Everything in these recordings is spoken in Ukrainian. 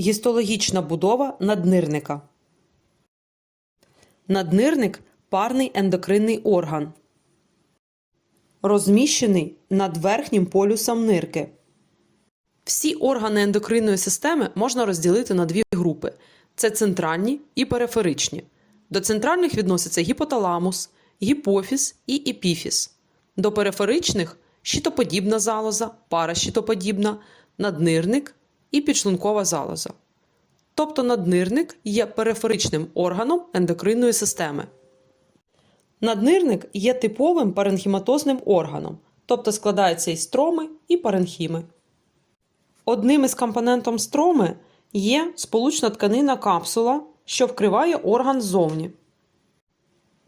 Гістологічна будова наднирника. Наднирник парний ендокринний орган. Розміщений над верхнім полюсом нирки. Всі органи ендокринної системи можна розділити на дві групи: це центральні і периферичні. До центральних відносяться гіпоталамус, гіпофіз і епіфіз. До периферичних щитоподібна залоза, паращитоподібна, наднирник і підшлункова залоза. Тобто наднирник є периферичним органом ендокринної системи. Наднирник є типовим паренхіматозним органом, тобто складається із строми і паренхіми. Одним із компонентом строми є сполучна тканина капсула, що вкриває орган ззовні.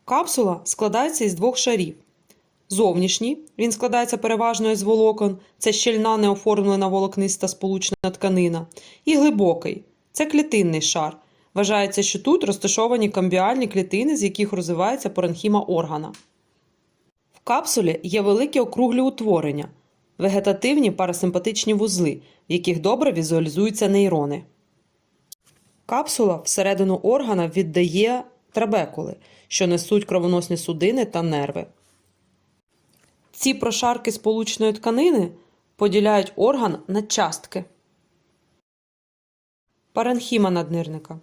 Капсула складається із двох шарів. Зовнішній він складається переважно із волокон, це щільна неоформлена волокниста сполучна тканина, і глибокий це клітинний шар. Вважається, що тут розташовані камбіальні клітини, з яких розвивається паренхіма органа. В капсулі є великі округлі утворення, вегетативні парасимпатичні вузли, в яких добре візуалізуються нейрони. Капсула всередину органа віддає трабекули, що несуть кровоносні судини та нерви. Ці прошарки сполучної тканини поділяють орган на частки. Паренхіма наднирника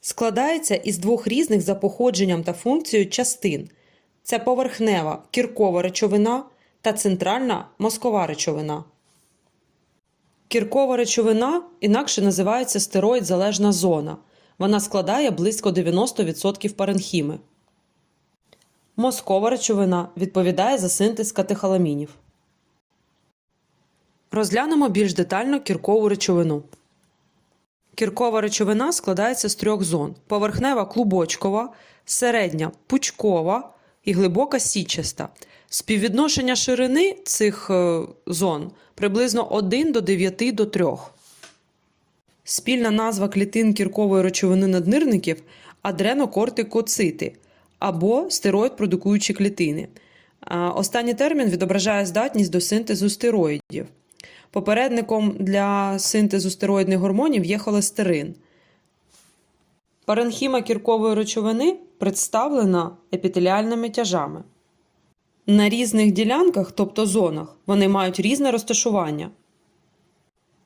складається із двох різних за походженням та функцією частин: це поверхнева кіркова речовина та центральна мозкова речовина. Кіркова речовина інакше називається стероїд-залежна зона. Вона складає близько 90% паренхіми. Мозкова речовина відповідає за синтез катехоламінів. Розглянемо більш детально кіркову речовину. Кіркова речовина складається з трьох зон: поверхнева клубочкова, середня пучкова і глибока січаста. Співвідношення ширини цих е, зон приблизно 1 до 9 до 3. Спільна назва клітин кіркової речовини наднирників адренокортикоцити або стероїд-продукуючі клітини. Останній термін відображає здатність до синтезу стероїдів. Попередником для синтезу стероїдних гормонів є холестерин. Паренхіма кіркової речовини представлена епітеліальними тяжами. На різних ділянках, тобто зонах, вони мають різне розташування.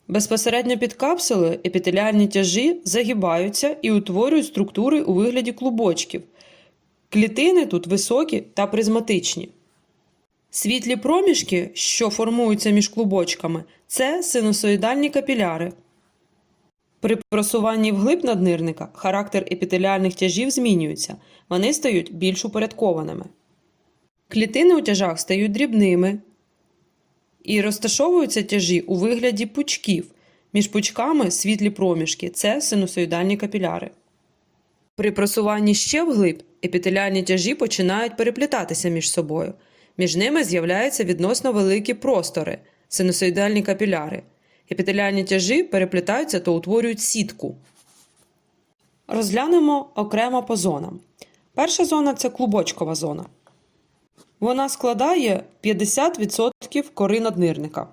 Безпосередньо під капсулою епітеліальні тяжі загибаються і утворюють структури у вигляді клубочків. Клітини тут високі та призматичні. Світлі проміжки, що формуються між клубочками, це синусоїдальні капіляри. При просуванні вглиб наднирника характер епітеліальних тяжів змінюється, вони стають більш упорядкованими. Клітини у тяжах стають дрібними і розташовуються тяжі у вигляді пучків. Між пучками світлі проміжки це синусоїдальні капіляри. При просуванні ще вглиб епітеліальні тяжі починають переплітатися між собою. Між ними з'являються відносно великі простори синусоїдальні капіляри. Епітеліальні тяжі переплітаються та утворюють сітку. Розглянемо окремо по зонам. Перша зона це клубочкова зона. Вона складає 50% кори наднирника.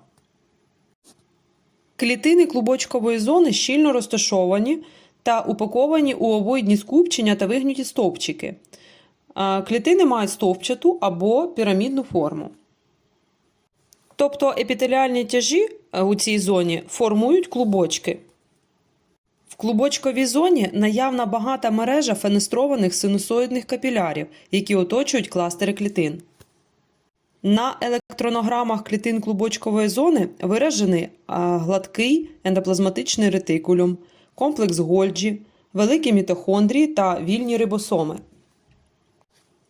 Клітини клубочкової зони щільно розташовані та упаковані у овоїдні скупчення та вигнуті стовпчики. Клітини мають стовпчату або пірамідну форму. Тобто епітеліальні тяжі е, у цій зоні формують клубочки. В клубочковій зоні наявна багата мережа фенестрованих синусоїдних капілярів, які оточують кластери клітин. На електронограмах клітин клубочкової зони виражений гладкий ендоплазматичний ретикулюм, комплекс Гольджі, великі мітохондрії та вільні рибосоми.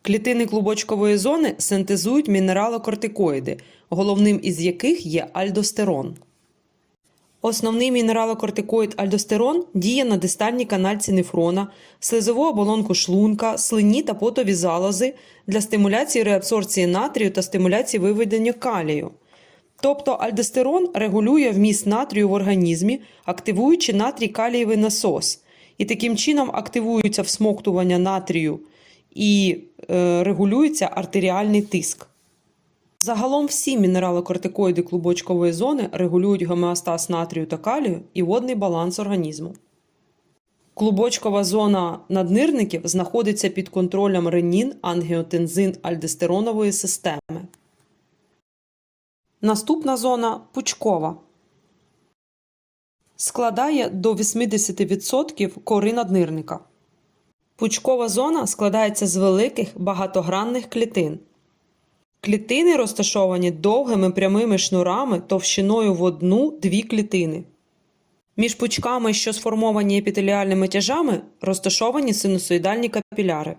Клітини клубочкової зони синтезують мінералокортикоїди, головним із яких є альдостерон. Основний мінералокортикоїд альдостерон діє на дистальній канальці нефрона, слизову оболонку шлунка, слині та потові залози для стимуляції реабсорції натрію та стимуляції виведення калію. Тобто альдостерон регулює вміст натрію в організмі, активуючи натрій калієвий насос, і таким чином активується всмоктування натрію і е, регулюється артеріальний тиск. Загалом всі мінералокортикоїди клубочкової зони регулюють гомеостаз натрію та калію і водний баланс організму. Клубочкова зона наднирників знаходиться під контролем ренін, ангіотензин, альдостеронової системи. Наступна зона пучкова. Складає до 80% кори наднирника. Пучкова зона складається з великих багатогранних клітин. Клітини розташовані довгими прямими шнурами товщиною в одну-дві клітини. Між пучками, що сформовані епітеліальними тяжами, розташовані синусоїдальні капіляри.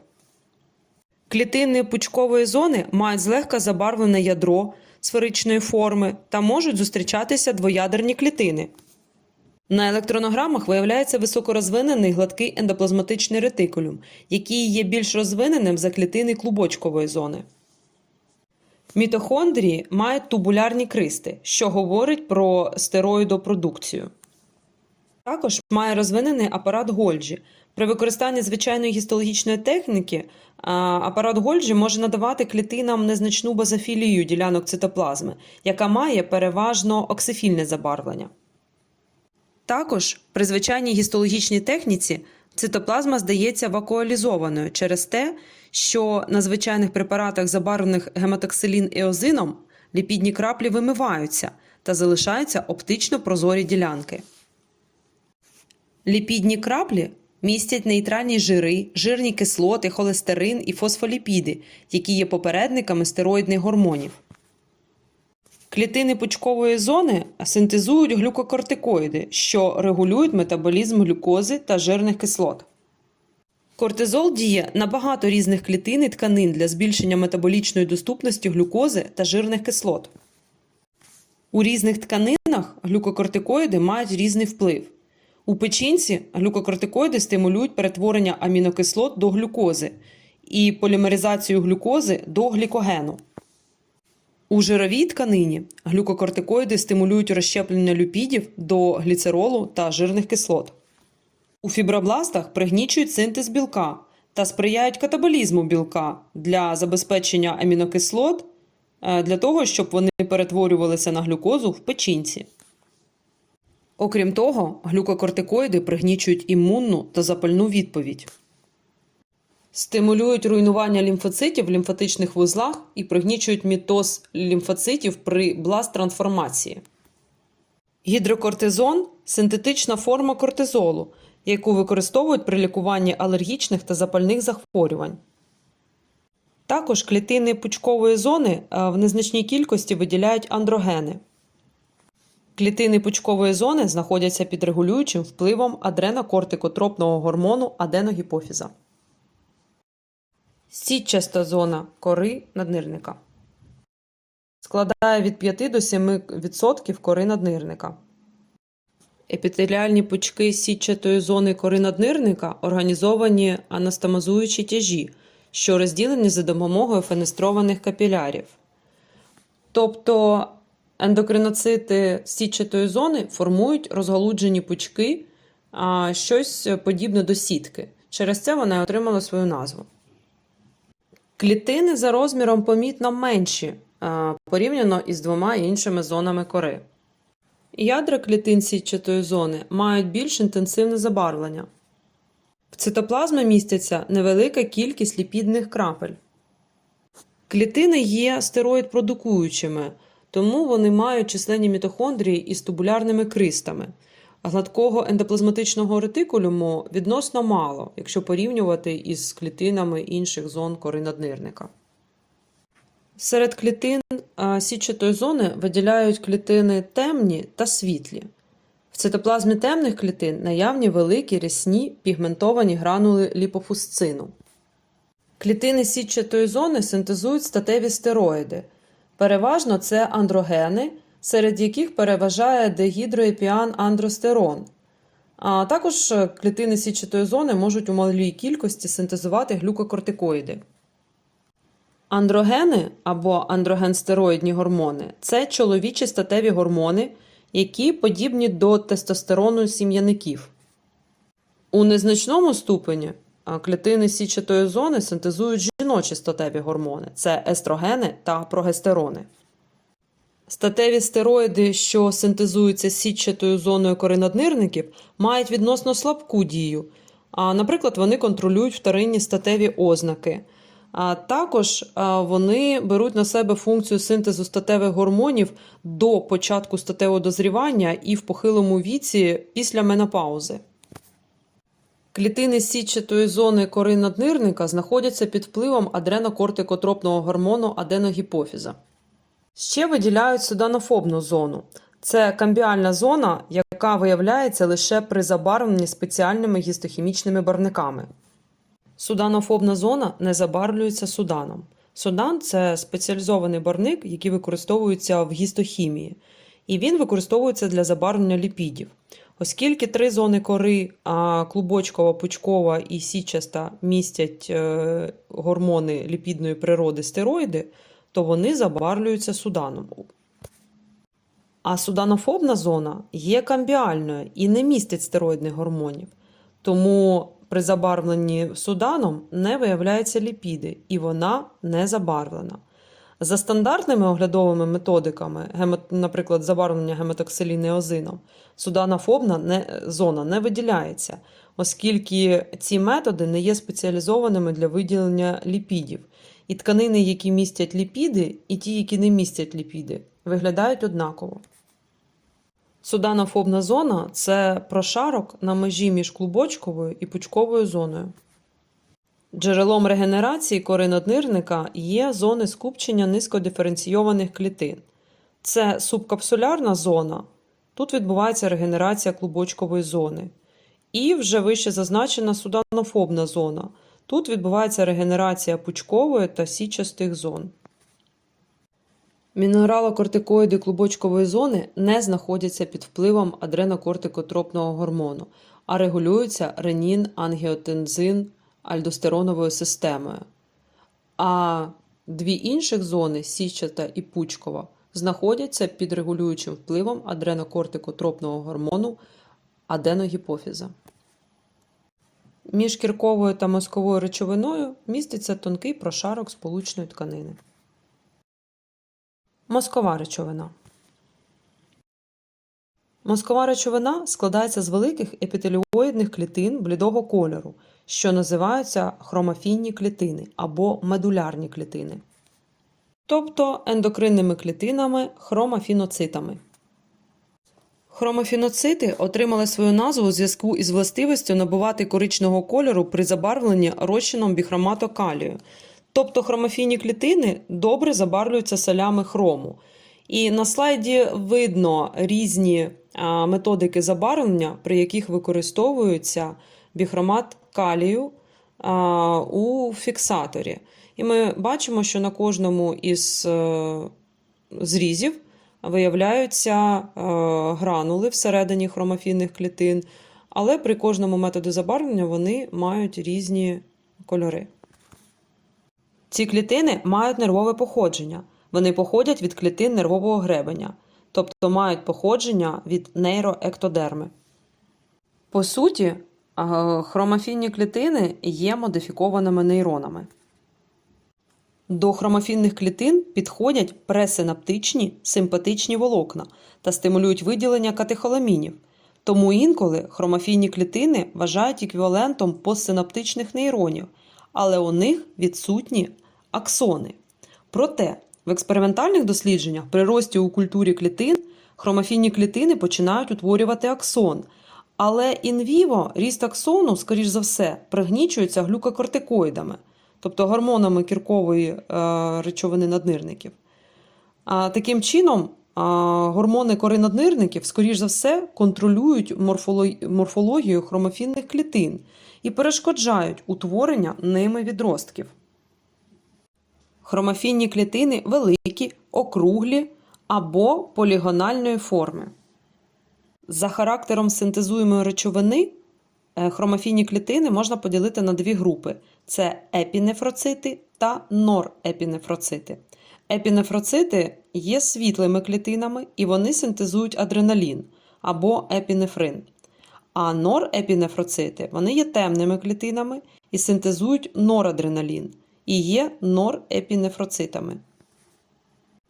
Клітини пучкової зони мають злегка забарвлене ядро сферичної форми та можуть зустрічатися двоядерні клітини. На електронограмах виявляється високорозвинений гладкий ендоплазматичний ретикулюм, який є більш розвиненим за клітини клубочкової зони. Мітохондрії мають тубулярні кристи, що говорить про стероїдопродукцію. Також має розвинений апарат Гольджі. При використанні звичайної гістологічної техніки апарат Гольджі може надавати клітинам незначну базофілію ділянок цитоплазми, яка має переважно оксифільне забарвлення. Також при звичайній гістологічній техніці цитоплазма здається вакуалізованою через те, що на звичайних препаратах, забарвлених гематоксилін еозином, ліпідні краплі вимиваються та залишаються оптично прозорі ділянки. Ліпідні краплі містять нейтральні жири, жирні кислоти, холестерин і фосфоліпіди, які є попередниками стероїдних гормонів. Клітини пучкової зони синтезують глюкокортикоїди, що регулюють метаболізм глюкози та жирних кислот. Кортизол діє на багато різних клітин і тканин для збільшення метаболічної доступності глюкози та жирних кислот. У різних тканинах глюкокортикоїди мають різний вплив. У печінці глюкокортикоїди стимулюють перетворення амінокислот до глюкози і полімеризацію глюкози до глікогену. У жировій тканині глюкокортикоїди стимулюють розщеплення люпідів до гліцеролу та жирних кислот. У фібробластах пригнічують синтез білка та сприяють катаболізму білка для забезпечення амінокислот е, для того, щоб вони перетворювалися на глюкозу в печінці. Окрім того, глюкокортикоїди пригнічують імунну та запальну відповідь. Стимулюють руйнування лімфоцитів в лімфатичних вузлах і пригнічують мітоз лімфоцитів при бласт-трансформації. Гідрокортизон синтетична форма кортизолу, яку використовують при лікуванні алергічних та запальних захворювань. Також клітини пучкової зони е, в незначній кількості виділяють андрогени. Клітини пучкової зони знаходяться під регулюючим впливом адренокортикотропного гормону аденогіпофіза. Сітчаста зона кори наднирника складає від 5 до 7% кори наднирника. Епітеліальні пучки сітчатої зони кори наднирника організовані анастомозуючі тяжі, що розділені за допомогою фенестрованих капілярів. Тобто ендокриноцити сітчатої зони формують розгалуджені пучки, щось подібне до сітки. Через це вона отримала свою назву. Клітини за розміром помітно менші порівняно із двома іншими зонами кори. Ядра клітин сітчатої зони мають більш інтенсивне забарвлення. В цитоплазмі міститься невелика кількість ліпідних крапель. Клітини є стероїд-продукуючими, тому вони мають численні мітохондрії із тубулярними кристами. А гладкого ендоплазматичного ретикулюму відносно мало, якщо порівнювати із клітинами інших зон кори наднирника. Серед клітин сітчатої зони виділяють клітини темні та світлі. В цитоплазмі темних клітин наявні великі рясні пігментовані гранули ліпофусцину. Клітини сітчатої зони синтезують статеві стероїди. Переважно це андрогени, серед яких переважає дегідроепіан андростерон. А також клітини сітчатої зони можуть у малій кількості синтезувати глюкокортикоїди. Андрогени або андрогенстероїдні гормони це чоловічі статеві гормони, які подібні до тестостерону сім'яників. У незначному ступені клітини січатої зони синтезують статеві гормони це естрогени та прогестерони. Статеві стероїди, що синтезуються сітчатою зоною кори наднирників, мають відносно слабку дію. А, наприклад, вони контролюють вторинні статеві ознаки. А також вони беруть на себе функцію синтезу статевих гормонів до початку статевого дозрівання і в похилому віці після менопаузи. Клітини сітчатої зони кори наднирника знаходяться під впливом адренокортикотропного гормону аденогіпофіза. Ще виділяють суданофобну зону. Це камбіальна зона, яка виявляється лише при забарвленні спеціальними гістохімічними барвниками. Суданофобна зона не забарвлюється суданом. Судан це спеціалізований барвник, який використовується в гістохімії, і він використовується для забарвлення ліпідів. Оскільки три зони кори клубочкова, пучкова і січаста містять е, гормони ліпідної природи стероїди, то вони забарвлюються суданом. А суданофобна зона є камбіальною і не містить стероїдних гормонів. Тому при забарвленні суданом не виявляються ліпіди, і вона не забарвлена. За стандартними оглядовими методиками, наприклад, забарвлення гемотоксиліни озином, суданофобна не, зона не виділяється, оскільки ці методи не є спеціалізованими для виділення ліпідів. І тканини, які містять ліпіди, і ті, які не містять ліпіди, виглядають однаково. Суданофобна зона це прошарок на межі між клубочковою і пучковою зоною. Джерелом регенерації кори наднирника є зони скупчення низькодиференційованих клітин. Це субкапсулярна зона. Тут відбувається регенерація клубочкової зони. І вже вище зазначена суданофобна зона. Тут відбувається регенерація пучкової та січастих зон. Мінералокортикоїди клубочкової зони не знаходяться під впливом адренокортикотропного гормону, а регулюються ренін, ангіотензин, альдостероновою системою. А дві інших зони січата і пучкова знаходяться під регулюючим впливом адренокортикотропного гормону аденогіпофіза. Між кірковою та мозковою речовиною міститься тонкий прошарок сполучної тканини. Мозкова речовина. Мозкова речовина складається з великих епітеліоїдних клітин блідого кольору, що називаються хромофінні клітини або медулярні клітини, тобто ендокринними клітинами хромофіноцитами. Хромофіноцити отримали свою назву у зв'язку із властивістю набувати коричного кольору при забарвленні розчином біхромату калію. Тобто хромофінні клітини добре забарвлюються солями хрому. І на слайді видно різні методики забарвлення, при яких використовується біхромат калію у фіксаторі. І ми бачимо, що на кожному із е, зрізів виявляються е, гранули всередині хромофінних клітин, але при кожному методі забарвлення вони мають різні кольори. Ці клітини мають нервове походження. Вони походять від клітин нервового гребеня, тобто мають походження від нейроектодерми. По суті, хромофінні клітини є модифікованими нейронами. До хромофінних клітин підходять пресинаптичні симпатичні волокна та стимулюють виділення катехоламінів. Тому інколи хромофінні клітини вважають еквівалентом постсинаптичних нейронів, але у них відсутні аксони. Проте в експериментальних дослідженнях при рості у культурі клітин хромофінні клітини починають утворювати аксон. Але інвіво ріст аксону, скоріш за все, пригнічується глюкокортикоїдами, тобто гормонами кіркової е, речовини наднирників. А, таким чином, а, гормони кори наднирників, скоріш за все, контролюють морфоло- морфологію хромофінних клітин і перешкоджають утворення ними відростків. Хромофінні клітини великі, округлі або полігональної форми. За характером синтезуємої речовини е, хромофінні клітини можна поділити на дві групи: це епінефроцити та норепінефроцити. Епінефроцити є світлими клітинами і вони синтезують адреналін або епінефрин. А норепінефроцити вони є темними клітинами і синтезують норадреналін і є норепінефроцитами.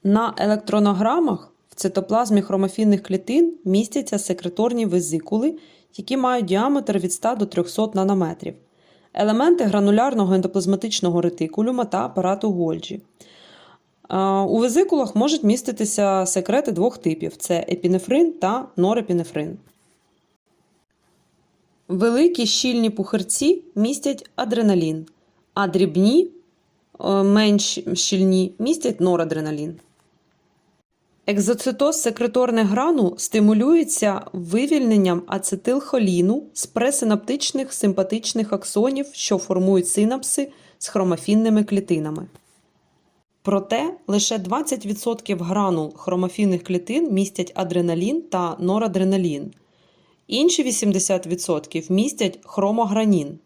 На електронограмах в цитоплазмі хромофінних клітин містяться секреторні везикули, які мають діаметр від 100 до 300 нанометрів, елементи гранулярного ендоплазматичного ретикулюма та апарату Гольджі. У везикулах можуть міститися секрети двох типів: це епінефрин та норепінефрин. Великі щільні пухирці містять адреналін, а дрібні, е, менш щільні, містять норадреналін. Екзоцитоз секреторних гранул стимулюється вивільненням ацетилхоліну з пресинаптичних симпатичних аксонів, що формують синапси з хромофінними клітинами. Проте лише 20% гранул хромофінних клітин містять адреналін та норадреналін. Інші 80% містять хромогранін.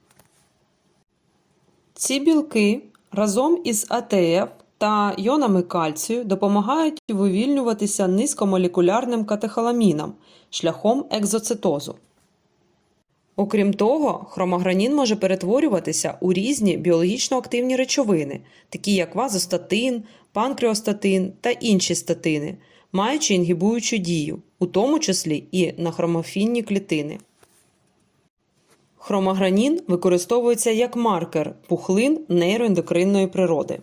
Ці білки разом із АТФ та йонами кальцію допомагають вивільнюватися низькомолекулярним катехоламінам шляхом екзоцитозу. Окрім того, хромогранін може перетворюватися у різні біологічно активні речовини, такі як вазостатин, панкреостатин та інші статини, маючи інгібуючу дію, у тому числі і на хромофінні клітини. Хромогранін використовується як маркер пухлин нейроендокринної природи.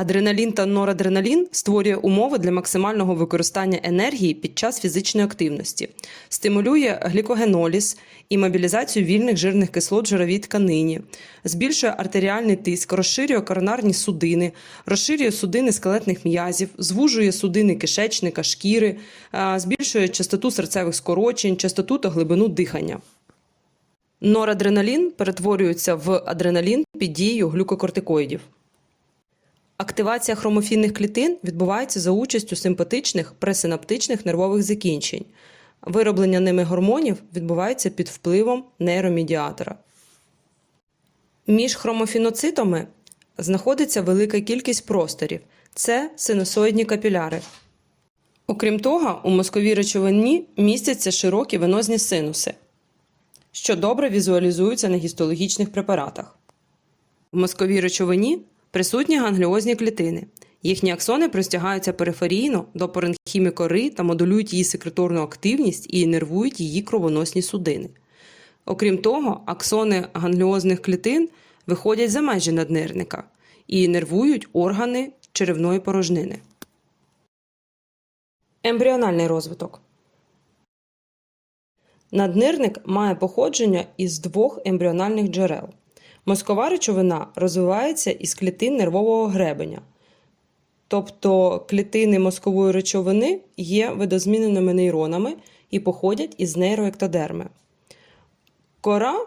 Адреналін та норадреналін створює умови для максимального використання енергії під час фізичної активності, стимулює глікогеноліз і мобілізацію вільних жирних кислот жировій тканині, збільшує артеріальний тиск, розширює коронарні судини, розширює судини скелетних м'язів, звужує судини кишечника, шкіри, збільшує частоту серцевих скорочень, частоту та глибину дихання. Норадреналін перетворюється в адреналін під дією глюкокортикоїдів. Активація хромофінних клітин відбувається за участю симпатичних пресинаптичних нервових закінчень. Вироблення ними гормонів відбувається під впливом нейромедіатора. Між хромофіноцитами знаходиться велика кількість просторів це синусоїдні капіляри. Окрім того, у мозковій речовині містяться широкі венозні синуси, що добре візуалізуються на гістологічних препаратах. В мозковій речовині присутні гангліозні клітини. Їхні аксони простягаються периферійно до паренхімі кори та модулюють її секреторну активність і інервують її кровоносні судини. Окрім того, аксони гангліозних клітин виходять за межі наднирника і інервують органи черевної порожнини. Ембріональний розвиток. Наднирник має походження із двох ембріональних джерел. Мозкова речовина розвивається із клітин нервового гребеня. Тобто клітини мозкової речовини є видозміненими нейронами і походять із нейроектодерми. Кора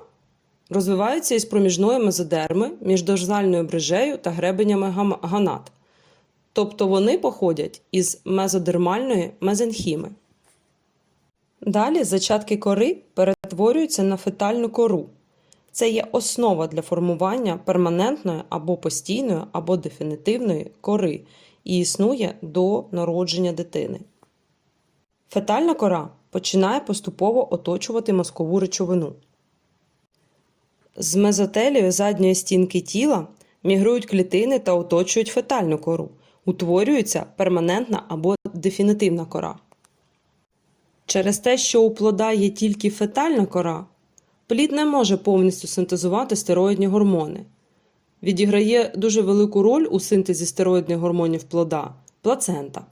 розвивається із проміжної мезодерми між дорзальною брижею та гребенями ганат. Тобто вони походять із мезодермальної мезенхіми. Далі зачатки кори перетворюються на фетальну кору. Це є основа для формування перманентної або постійної, або дефінітивної кори і існує до народження дитини. Фетальна кора починає поступово оточувати мозкову речовину. З мезотелію задньої стінки тіла мігрують клітини та оточують фетальну кору. Утворюється перманентна або дефінітивна кора. Через те, що у плода є тільки фетальна кора, плід не може повністю синтезувати стероїдні гормони. Відіграє дуже велику роль у синтезі стероїдних гормонів плода плацента.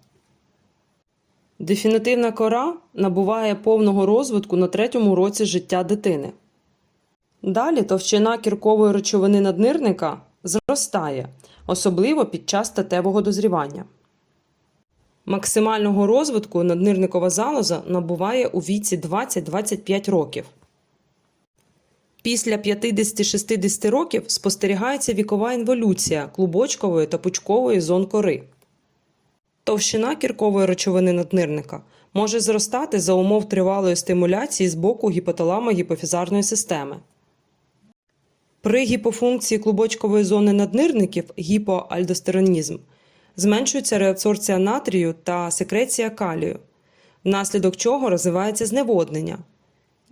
Дефінітивна кора набуває повного розвитку на третьому році життя дитини. Далі товщина кіркової речовини наднирника зростає, особливо під час статевого дозрівання. Максимального розвитку наднирникова залоза набуває у віці 20-25 років. Після 50-60 років спостерігається вікова інволюція клубочкової та пучкової зон кори. Товщина кіркової речовини наднирника може зростати за умов тривалої стимуляції з боку гіпоталамо гіпофізарної системи. При гіпофункції клубочкової зони наднирників гіпоальдостеронізм зменшується реабсорбція натрію та секреція калію, внаслідок чого розвивається зневоднення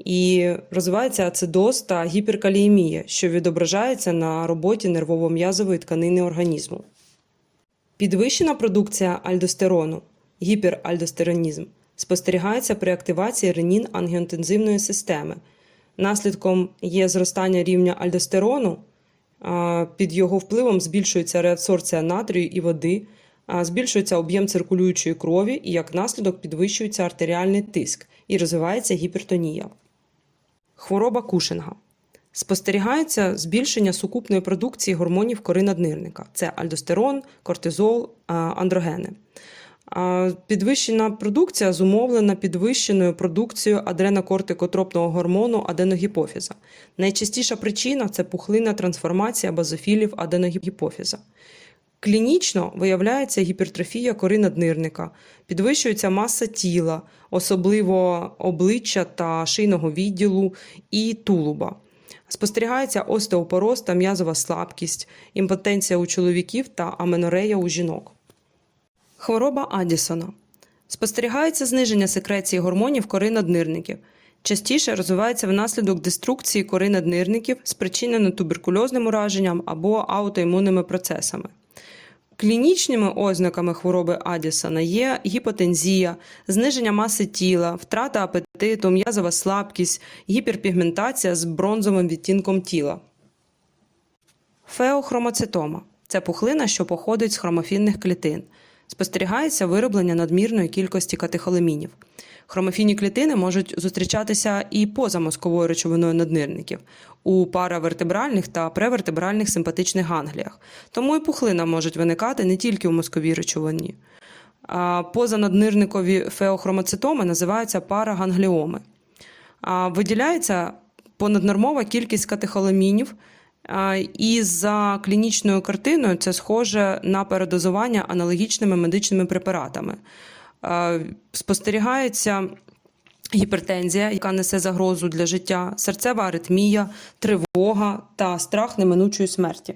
і розвивається ацидоз та гіперкаліємія, що відображається на роботі нервово-м'язової тканини організму. Підвищена продукція альдостерону, гіперальдостеронізм, спостерігається при активації ренін-ангіотензивної системи. Наслідком є зростання рівня альдостерону, під його впливом збільшується реабсорбція натрію і води, збільшується об'єм циркулюючої крові і як наслідок підвищується артеріальний тиск і розвивається гіпертонія. Хвороба Кушинга. Спостерігається збільшення сукупної продукції гормонів кори наднирника. Це альдостерон, кортизол, андрогени. Підвищена продукція зумовлена підвищеною продукцією адренокортикотропного гормону аденогіпофіза. Найчастіша причина це пухлинна трансформація базофілів аденогіпофіза. Клінічно виявляється гіпертрофія кори наднирника, підвищується маса тіла, особливо обличчя та шийного відділу і тулуба. Спостерігається остеопороз та м'язова слабкість, імпотенція у чоловіків та аменорея у жінок. Хвороба Адісона. Спостерігається зниження секреції гормонів кори наднирників. Частіше розвивається внаслідок деструкції кори наднирників, спричинено туберкульозним ураженням або аутоімунними процесами. Клінічними ознаками хвороби Адісона є гіпотензія, зниження маси тіла, втрата апетиту, м'язова слабкість, гіперпігментація з бронзовим відтінком тіла. Феохромоцитома це пухлина, що походить з хромофінних клітин. Спостерігається вироблення надмірної кількості катехоламінів. Хромофінні клітини можуть зустрічатися і поза мозковою речовиною наднирників у паравертебральних та превертебральних симпатичних гангліях. Тому і пухлина можуть виникати не тільки у мозковій речовині. Позанаднирникові феохромоцитоми називаються парагангліоми. Виділяється понаднормова кількість катехоламінів, і за клінічною картиною це схоже на передозування аналогічними медичними препаратами. А, Спостерігається гіпертензія, яка несе загрозу для життя, серцева аритмія, тривога та страх неминучої смерті.